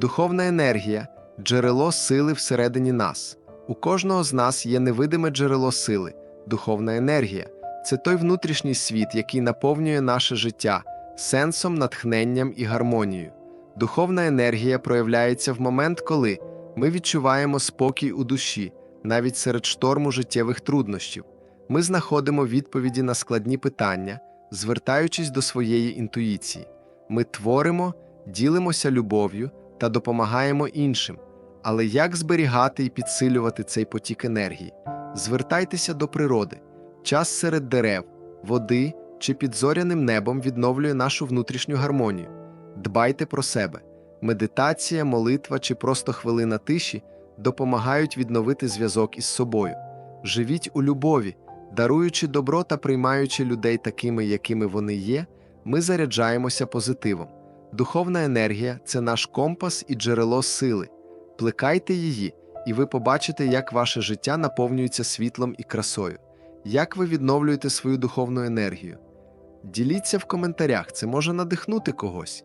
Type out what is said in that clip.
Духовна енергія джерело сили всередині нас. У кожного з нас є невидиме джерело сили, духовна енергія. Це той внутрішній світ, який наповнює наше життя сенсом, натхненням і гармонією. Духовна енергія проявляється в момент, коли ми відчуваємо спокій у душі, навіть серед шторму життєвих труднощів. Ми знаходимо відповіді на складні питання, звертаючись до своєї інтуїції. Ми творимо, ділимося любов'ю та допомагаємо іншим. Але як зберігати і підсилювати цей потік енергії? Звертайтеся до природи. Час серед дерев, води чи під зоряним небом відновлює нашу внутрішню гармонію. Дбайте про себе. Медитація, молитва чи просто хвилина тиші допомагають відновити зв'язок із собою. Живіть у любові, даруючи добро та приймаючи людей такими, якими вони є, ми заряджаємося позитивом. Духовна енергія це наш компас і джерело сили. Плекайте її, і ви побачите, як ваше життя наповнюється світлом і красою. Як ви відновлюєте свою духовну енергію? Діліться в коментарях, це може надихнути когось.